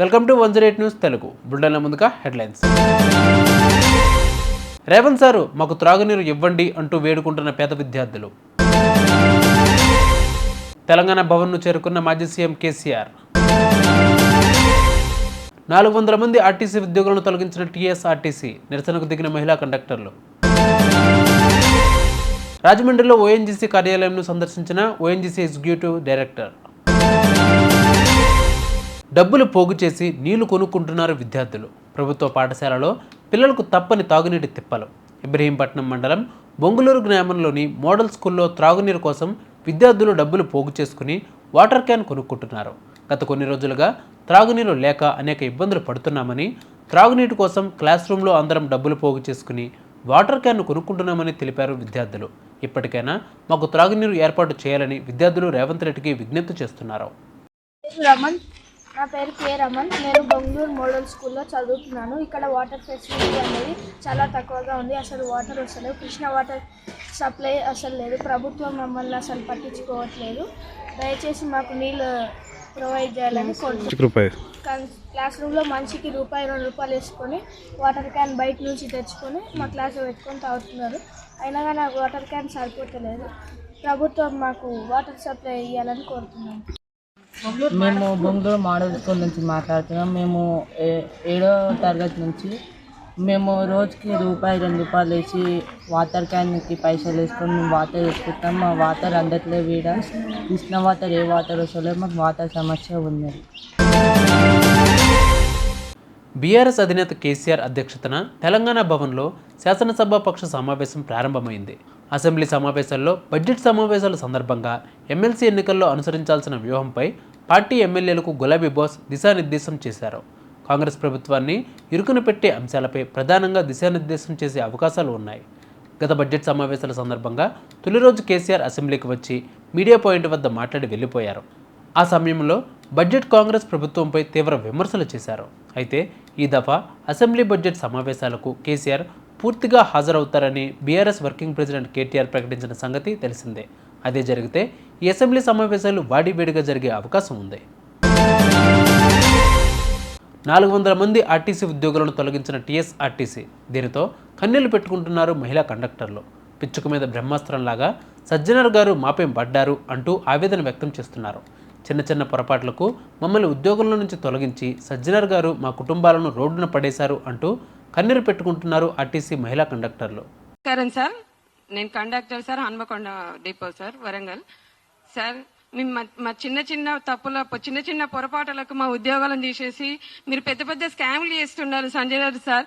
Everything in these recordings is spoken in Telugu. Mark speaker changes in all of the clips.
Speaker 1: Welcome to one zero eight news Telugu. బుల్డెన్ల ముందుగా హెడ్లైన్స్. రేవంత్ సారు మాకు త్రాగునీరు ఇవ్వండి అంటూ వేడుకుంటున్న పేద విద్యార్థులు. తెలంగాణ భవన్ను చేరుకున్న మాజీ సీఎం కేసీఆర్. నాలుగు వందల మంది ఆర్టీసీ ఉద్యోగులను తొలగించిన టీఎస్ఆర్టీసీ నిరసనకు దిగిన మహిళా కండక్టర్లు. రాజమండ్రిలో ఓఎన్జీసీ కార్యాలయంను సందర్శించిన ఓఎన్జీసీ ఎగ్జిక్యూటివ్ డైరెక్టర్. డబ్బులు పోగు చేసి నీళ్ళు కొనుక్కుంటున్నారు విద్యార్థులు. ప్రభుత్వ పాఠశాలలో పిల్లలకు తప్పని తాగునీటి తిప్పలు. ఇబ్రహీంపట్నం మండలం బొంగులూరు గ్రామంలోని మోడల్ స్కూల్లో త్రాగునీరు కోసం విద్యార్థులు డబ్బులు పోగు చేసుకుని వాటర్ క్యాన్ కొనుక్కుంటున్నారు. గత కొన్ని రోజులుగా త్రాగునీరు లేక అనేక ఇబ్బందులు పడుతున్నామని త్రాగునీటి కోసం క్లాస్ రూమ్లో అందరం డబ్బులు పోగు చేసుకుని వాటర్ క్యాన్ను కొనుక్కుంటున్నామని తెలిపారు విద్యార్థులు. ఇప్పటికైనా మాకు త్రాగునీరు ఏర్పాటు చేయాలని విద్యార్థులు రేవంత్ రెడ్డికి విజ్ఞప్తి చేస్తున్నారు.
Speaker 2: రమణ్ నా పేరు కే రమణ్ నేను బొంగళూరు మోడల్ స్కూల్లో చదువుతున్నాను. ఇక్కడ వాటర్ ఫెసిలిటీ అనేది చాలా తక్కువగా ఉంది. అసలు వాటర్ వస్తలేవు కృష్ణ వాటర్ సప్లై అసలు లేదు. ప్రభుత్వం మమ్మల్ని అసలు పట్టించుకోవట్లేదు. దయచేసి మాకు నీళ్ళు ప్రొవైడ్ చేయాలని కోరుతున్నాను క్లాస్ రూమ్లో మనిషికి రూపాయి రెండు రూపాయలు వేసుకొని వాటర్ క్యాన్ బయట నుంచి తెచ్చుకొని మా క్లాస్లో పెట్టుకొని తాగుతున్నారు. అయినా కానీ వాటర్ క్యాన్ సరిపోతలేదు. ప్రభుత్వం మాకు వాటర్ సప్లై ఇవ్వాలని కోరుతున్నాను
Speaker 3: మేము బొంగళూరు మోడల్ స్కూల్ నుంచి మాట్లాడుతున్నాం. మేము ఏ- ఏడో తరగతి నుంచి మేము రోజుకి రూపాయి రెండు రూపాయలు వేసి వాటర్ క్యాన్కి పైసలు వేసుకొని మేము వాటర్ తెచ్చుకుంటాం మా వాటర్ అందట్లే వీడ. ఇచ్చిన వాటర్ ఏ వాటర్ వస్తలేదు మాకు వాటర్ సమస్య ఉన్నది
Speaker 1: బీఆర్ఎస్ అధినేత కేసీఆర్ అధ్యక్షతన తెలంగాణ భవన్లో శాసనసభ పక్ష సమావేశం ప్రారంభమైంది. అసెంబ్లీ సమావేశాల్లో బడ్జెట్ సమావేశాల సందర్భంగా ఎమ్మెల్సీ ఎన్నికల్లో అనుసరించాల్సిన వ్యూహంపై పార్టీ ఎమ్మెల్యేలకు గులాబీ బాస్ దిశానిర్దేశం చేశారు. కాంగ్రెస్ ప్రభుత్వాన్ని ఇరుకున పెట్టే అంశాలపై ప్రధానంగా దిశానిర్దేశం చేసే అవకాశాలు ఉన్నాయి. గత బడ్జెట్ సమావేశాల సందర్భంగా తొలి రోజు కేసీఆర్ అసెంబ్లీకి వచ్చి మీడియా పాయింట్ వద్ద మాట్లాడి వెళ్ళిపోయారు. ఆ సమయంలో బడ్జెట్ కాంగ్రెస్ ప్రభుత్వంపై తీవ్ర విమర్శలు చేశారు. అయితే ఈ దఫా అసెంబ్లీ బడ్జెట్ సమావేశాలకు కేసీఆర్ పూర్తిగా హాజరవుతారని బీఆర్ఎస్ వర్కింగ్ ప్రెసిడెంట్ కేటీఆర్ ప్రకటించిన సంగతి తెలిసిందే. అదే జరిగితే ఈ అసెంబ్లీ సమావేశాలు వాడివేడిగా జరిగే అవకాశం ఉంది. నాలుగు వందల మంది ఆర్టీసీ ఉద్యోగులను తొలగించిన టీఎస్ఆర్టీసీ దీనితో కన్నీళ్ళు పెట్టుకుంటున్నారు మహిళా కండక్టర్లు. పిచ్చుక మీద బ్రహ్మాస్త్రంలాగా సజ్జనర్ గారు మాపేం పడ్డారు అంటూ ఆవేదన వ్యక్తం చేస్తున్నారు. చిన్న చిన్న పొరపాట్లకు మమ్మల్ని ఉద్యోగుల నుంచి తొలగించి సజ్జనర్ గారు మా కుటుంబాలను రోడ్డున పడేశారు అంటూ కన్నీరు పెట్టుకుంటున్నారు ఆర్టీసీ మహిళా కండక్టర్లు.
Speaker 4: నమస్కారం సార్ నేను conductor sir Hanamkonda depot sir Warangal. Sir మేము మా- మా చిన్న చిన్న తప్పుల చిన్న చిన్న పొరపాటులకు మా ఉద్యోగాలను తీసేసి మీరు పెద్ద పెద్ద స్కామ్లు చేస్తున్నారు సంజయ్ గారు సార్.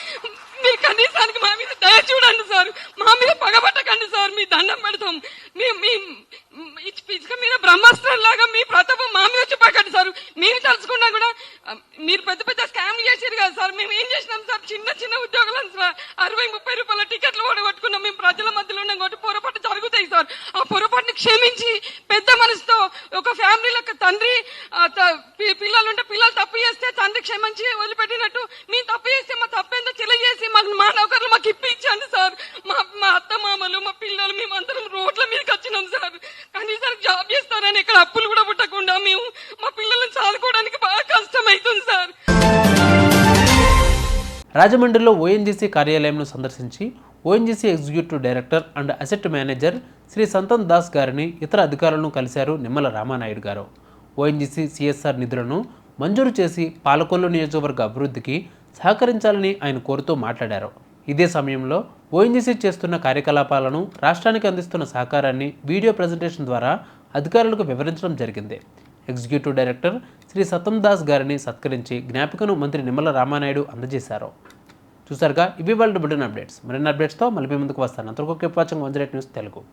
Speaker 4: దానికి మా మీద దయ చూడండి సార్. మా మీద పగబట్టకండి సార్. మీ దండం పెడతాం. మీ మీ ఈ పిచ్చుక మీద బ్రహ్మాస్త్రం లాగా మీ ప్రతాపం మా మీద చూపకండి సార్. మీరు తలుచుకున్నా కూడా మీరు పెద్ద పెద్ద స్కామ్లు చేశారు కదా సార్. మేము ఏం చేసినాం సార్? చిన్న చిన్న ఉద్యోగులను సార్. అరవై ముప్పై రూపాయల టికెట్లు కూడా కొట్టుకున్నాం మేము ప్రజల మధ్యలో ఉన్నాం కాబట్టి పొరపాటు జరుగుతాయి సార్. ఆ పొరపాటుని క్షమించి పెద్ద మనసుతో ఒక ఫ్యామిలీలకు తండ్రి పిల్లలు ఉంటే పిల్లలుంటే పిల్లలు తప్పు చేస్తే తండ్రి క్షమించి వదిలిపెట్టినట్టు మేము తప్పు చేస్తే మా తప్పేందో తెలియజేసి మాకు మా నౌకర్లు మాకు ఇప్పించండి సార్. మా మా అత్త మామలు మా పిల్లలు మేమందరం రోడ్ల మీదకి వచ్చినాం సార్. కనీసం జాబ్ చేస్తారని ఇక్కడ అప్పులు కూడా పుట్టకుండా మేము మా పిల్లలను చదువుకోవడానికి బాగా కష్టమవుతుంది సార్.
Speaker 1: రాజమండ్రిలో ఓఎన్జీసీ కార్యాలయంను సందర్శించి ONGC executive director and asset manager Shri Santan Das గారిని ఇతర అధికారులను కలిశారు నిమ్మల రామానాయుడు గారు. ఓఎన్జీసీ సిఎస్ఆర్ నిధులను మంజూరు చేసి పాలకొల్లు నియోజకవర్గ అభివృద్ధికి సహకరించాలని ఆయన కోరుతూ మాట్లాడారు. ఇదే సమయంలో ఓఎన్జీసీ చేస్తున్న కార్యకలాపాలను రాష్ట్రానికి అందిస్తున్న సహకారాన్ని వీడియో ప్రజెంటేషన్ ద్వారా అధికారులకు వివరించడం జరిగింది. ఎగ్జిక్యూటివ్ డైరెక్టర్ శ్రీ సతం దాస్ గారిని సత్కరించి జ్ఞాపికను మంత్రి నిమ్మల రామానాయుడు అందజేశారు. చూసారుగా ఇవి వాళ్ళ బులెటిన్ అప్డేట్స్. మరిన్ని అప్డేట్స్తో మళ్ళీ ముందుకు వస్తాను. అంతవరకు keep watching one news Telugu.